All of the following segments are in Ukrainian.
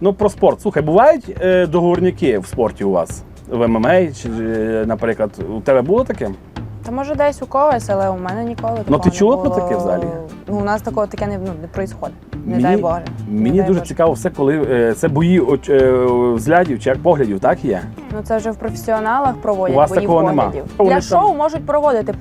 Ну про спорт. Слухай, бувають е, договорняки в спорті у вас? В ММА, чи, е, наприклад, у тебе було таке? Та може десь у когось, але у мене ніколи такого Ну, ти не чула про було. таке взагалі? Ну, у нас такого таке не, ну, не проїсходить. Не Мені- дай Боже. Мені Не дай дуже Боже. цікаво все, коли е, це бої оч- е, взглядів чи як поглядів, так є? Ну це вже в професіоналах проводять У вас бої такого нема? поглядів. Вони Для там- шоу можуть проводити е,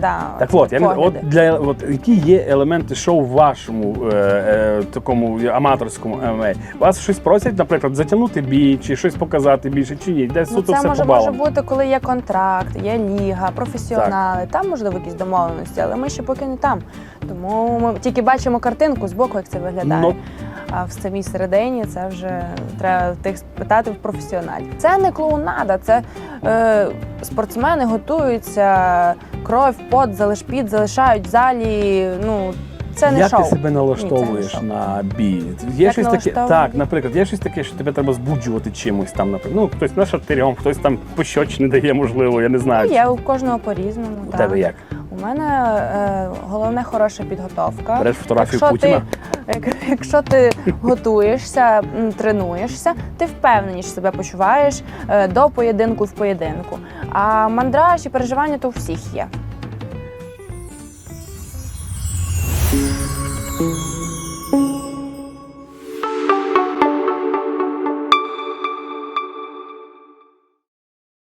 да, Так от, я от для от які є елементи шоу в вашому е, е, такому аматорському ММА? Вас щось просять, наприклад, затягнути бій, чи щось показати більше, чи ні? Десь Ну, суто це все може, по може балам. бути, коли є контракт, є ліга, професіонали. Там можливо якісь домовленості, але ми ще поки не там. Тому ми тільки бачимо картинку з боку, як це виглядає. Ну. А в самій середині це вже треба тих спитати в професіоналів. Це не клоунада, це е, спортсмени готуються, кров, пот, залиш під залишають в залі. Ну це не Як шоу. ти себе налаштовуєш Ні, це не на бій? Є Як щось таке, налаштовую? так, наприклад, є щось таке, що тебе треба збуджувати чимось там, наприклад. Ну, хтось на шатирьом, хтось там пощоч не дає, можливо, я не знаю. Ну, є у кожного по-різному. У так. тебе як? У мене е, головне хороша підготовка. Береш фотографію якщо Путіна? Ти, якщо ти готуєшся, тренуєшся, ти впевненіше себе почуваєш е, до поєдинку в поєдинку. А мандраж і переживання то у всіх є.